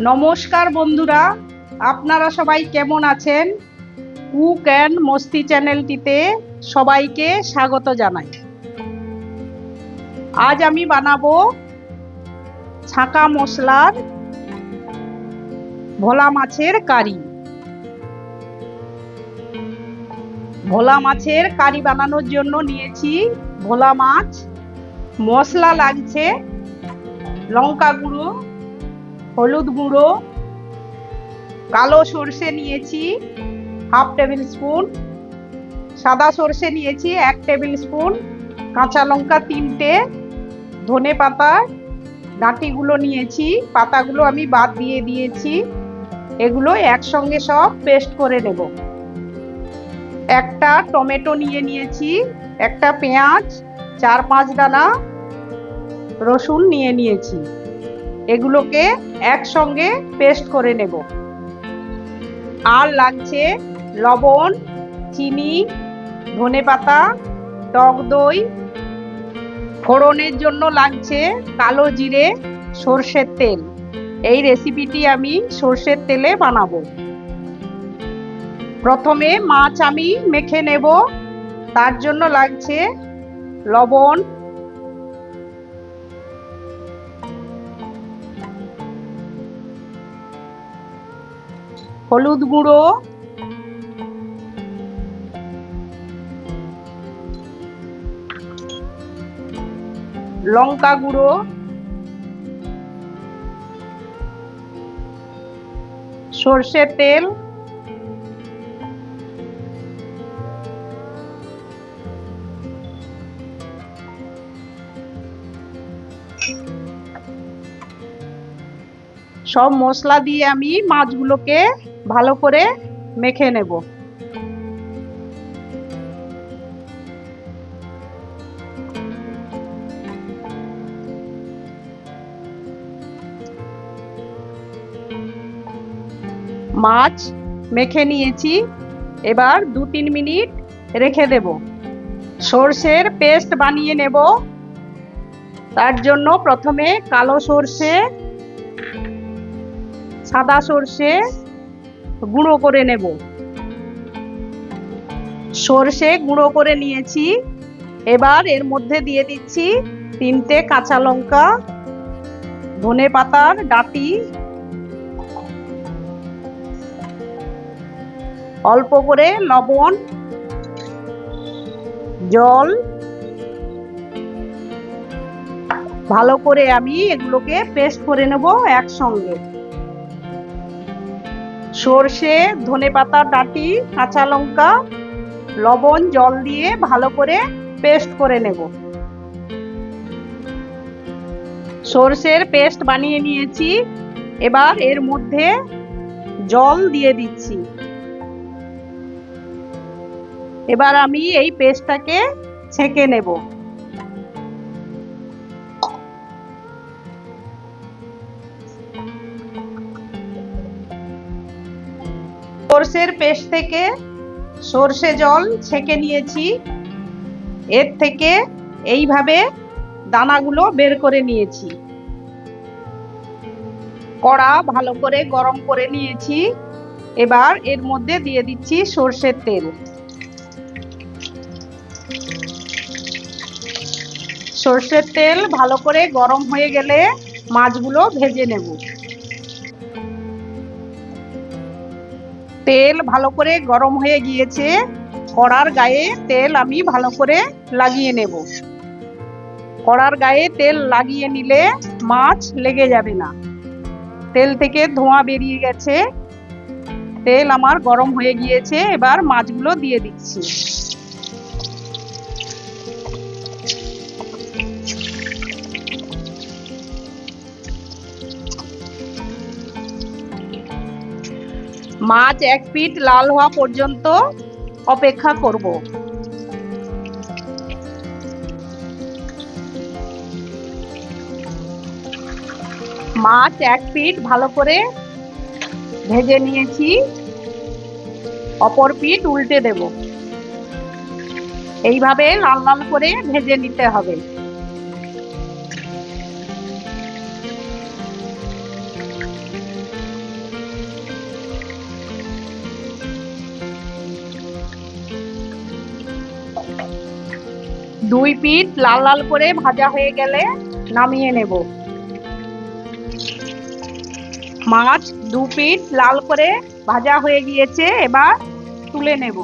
নমস্কার বন্ধুরা, আপনারা সবাই কেমন আছেন? কুক অ্যান্ড মস্তি চ্যানেলটিতে সবাইকে স্বাগত জানাই। আজ আমি বানাবো ছাঁকা মশলার ভোলা মাছের কারি। ভোলা মাছের কারি বানানোর জন্য নিয়েছি ভোলা মাছ, মশলা লাগছে, লঙ্কা গুঁড়ো হলুদ গুঁড়ো, কালো সর্ষে নিয়েছি, হাফ টেবিল স্পুন, সাদা সর্ষে নিয়েছি, এক টেবিল স্পুন, কাঁচা লঙ্কা তিনটে, ধনে পাতা, ডাঁটিগুলো নিয়েছি, পাতাগুলো আমি বাদ দিয়ে দিয়েছি, এগুলো একসঙ্গে সব পেস্ট করে নেব। একটা টমেটো নিয়ে নিয়েছি, একটা পেঁয়াজ, চার পাঁচ দানা রসুন নিয়ে নিয়েছি। এগুলোকে একসঙ্গে পেস্ট করে নেব। আর লাগছে লবণ, চিনি, ধনে পাতা, টক দই। ফোড়নের জন্য লাগছে কালো জিরে, সর্ষের তেল। এই রেসিপিটি আমি সর্ষের তেলে বানাবো। প্রথমে মাছ আমি মেখে নেব। তার জন্য লাগছে লবণ হলুদ গুঁড়ো। লঙ্কা গুঁড়ো। সর্ষের তেল। সব মশলা দিয়ে আমি মাছগুলোকে ভালো করে মেখে নেব। মাছ মেখে নিয়েছি, এবার দু তিন মিনিট রেখে দেব। সর্ষের পেস্ট বানিয়ে নেব। তার জন্য প্রথমে কালো সর্ষে, সাদা সর্ষে গুঁড়ো করে নেব। সর্ষে গুঁড়ো করে নিয়েছি। এবার এর মধ্যে দিয়ে দিচ্ছি তিনটে কাঁচা লঙ্কা, ধনে পাতার ডাঁটি। অল্প করে লবণ, জল। ভালো করে আমি এগুলোকে পেস্ট করে নেব একসঙ্গে। সর্ষে, ধনে পাতার ডাঁটি, কাঁচা লঙ্কা, লবণ, জল দিয়ে ভালো করে পেস্ট করে নেব। সর্ষের পেস্ট বানিয়ে নিয়েছি। এবার এর মধ্যে জল দিয়ে দিচ্ছি। এবার আমি এই পেস্টটাকে ছেঁকে নেব। সর্ষের পেস্ট থেকে সর্ষে জল ছেঁকে নিয়েছি। এর থেকে এইভাবে দানাগুলো বের করে নিয়েছি। কড়া ভালো করে গরম করে নিয়েছি। এবার এর মধ্যে দিয়ে দিচ্ছি সর্ষের তেল। সর্ষের তেল ভালো করে গরম হয়ে গেলে মাছগুলো ভেজে নেব। তেল ভালো করে গরম হয়ে গিয়েছে, কড়ার গায়ে তেল আমি ভালো করে লাগিয়ে নেব। কড়ার গায়ে তেল লাগিয়ে নিলে মাছ লেগে যাবে না। তেল থেকে ধোঁয়া বেরিয়ে গেছে। তেল আমার গরম হয়ে গিয়েছে, এবার মাছগুলো দিয়ে দিচ্ছি। মাছ এক পিঠ লাল হওয়া পর্যন্ত অপেক্ষা করব। মাছ এক পিঠ ভালো করে ভেজে নিয়েছি। অপর পিঠ উল্টে দেব। এইভাবে লাল লাল করে ভেজে নিতে হবে। দুই পিঠ লাল লাল করে ভাজা হয়ে গেলে নামিয়ে নেব। মাছ দু পিঠ লাল করে ভাজা হয়ে গিয়েছে, এবার তুলে নেব।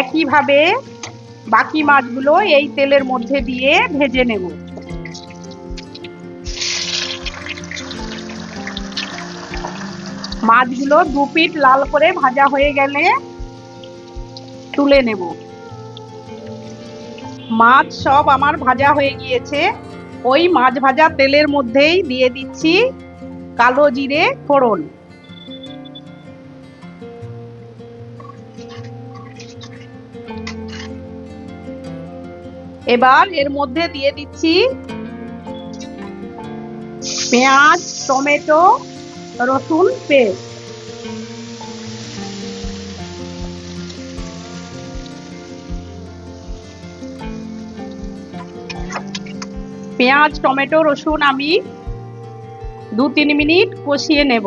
একইভাবে বাকি মাছগুলো এই তেলের মধ্যে দিয়ে ভেজে নেব। মাছগুলো দু পিঠ লাল করে ভাজা হয়ে গেলে তুলে নেব। মাছ সব আমার ভাজা হয়ে গিয়েছে। ওই মাছ ভাজা তেলের মধ্যেই দিয়ে দিচ্ছি কালো জিরে ফোড়ন। এবার এর মধ্যে দিয়ে দিচ্ছি পেঁয়াজ, টমেটো, রসুন, পেস্ট। পেঁয়াজ টমেটো রসুন আমি দু তিন মিনিট কষিয়ে নেব।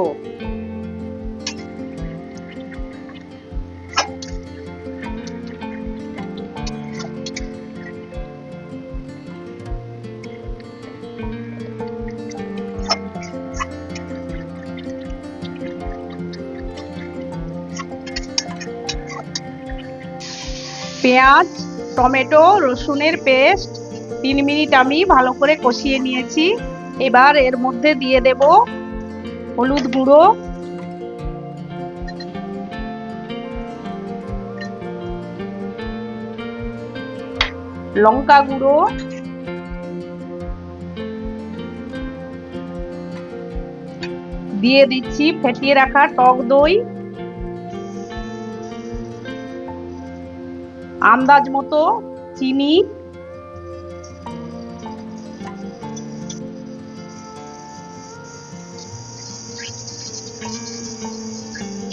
পেঁয়াজ টমেটো রসুনের পেস্ট তিন মিনিট আমি ভালো করে কষিয়ে নিয়েছি। এবার এর মধ্যে দিয়ে দেব হলুদ গুঁড়ো। লঙ্কা গুঁড়ো। দিয়ে দিচ্ছি ফেটিয়ে রাখা টক দই। আন্দাজ মতো, চিনি।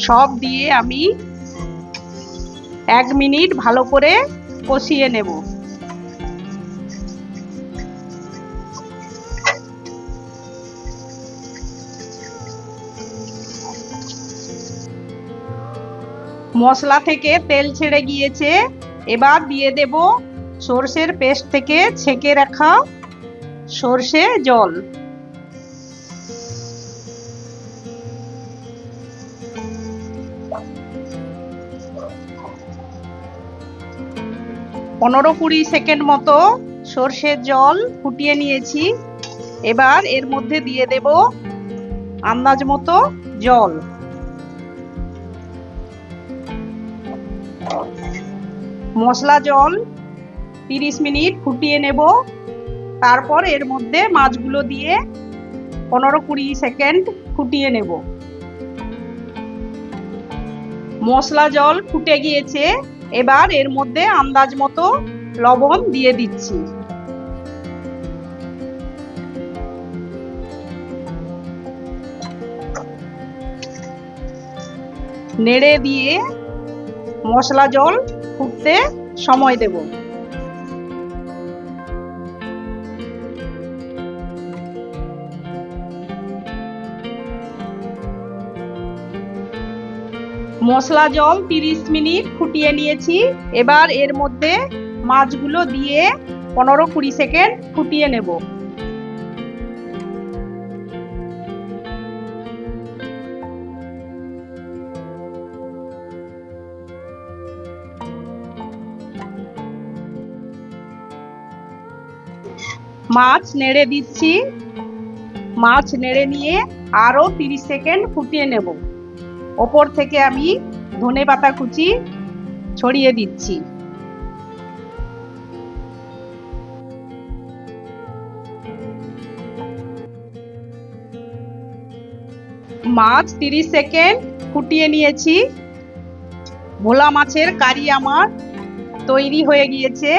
সব দিয়ে আমি এক মিনিট ভালো করে কষিয়ে নেব। মশলা থেকে তেল ছেড়ে গিয়েছে। এবার দিয়ে দেব সর্ষের পেস্ট থেকে ছেঁকে রাখা সর্ষে জল। পনেরো কুড়ি সেকেন্ড মতো সর্ষের জল ফুটিয়ে নিয়েছি। এবার এর মধ্যে দিয়ে দেব আন্দাজ মতো জল। মশলা জল তিরিশ মিনিট ফুটিয়ে নেব। তারপর এর মধ্যে মাছগুলো দিয়ে পনেরো কুড়ি সেকেন্ড ফুটিয়ে নেব। মশলা জল ফুটে গিয়েছে। এবার এর মধ্যে আন্দাজ মতো লবণ দিয়ে দিচ্ছি। নেড়ে দিয়ে মশলা জল ফুটতে সময় দেব। মশলা জল তিরিশ মিনিট ফুটিয়ে নিয়েছি। এবার এর মধ্যে মাছগুলো দিয়ে পনেরো কুড়ি সেকেন্ড ফুটিয়ে নেব। মাছ নেড়ে দিচ্ছি। মাছ নেড়ে নিয়ে আরও তিরিশ সেকেন্ড ফুটিয়ে নেব। ওপর থেকে আমি ধনে পাতা কুচি ছড়িয়ে দিচ্ছি। মাছ তিরিশ সেকেন্ড ফুটিয়ে নিয়েছি। ভোলা মাছের কারি আমার তৈরি হয়ে গিয়েছে।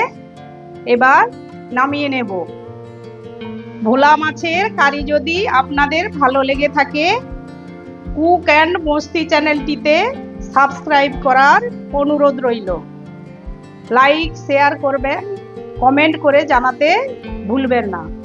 এবার নামিয়ে নেব। ভোলা মাছের কারি যদি আপনাদের ভালো লেগে থাকে কুক অ্যান্ড মস্তি চ্যানেলটিতে সাবস্ক্রাইব করার অনুরোধ রইল। লাইক, শেয়ার করবেন, কমেন্ট করে জানাতে ভুলবেন না।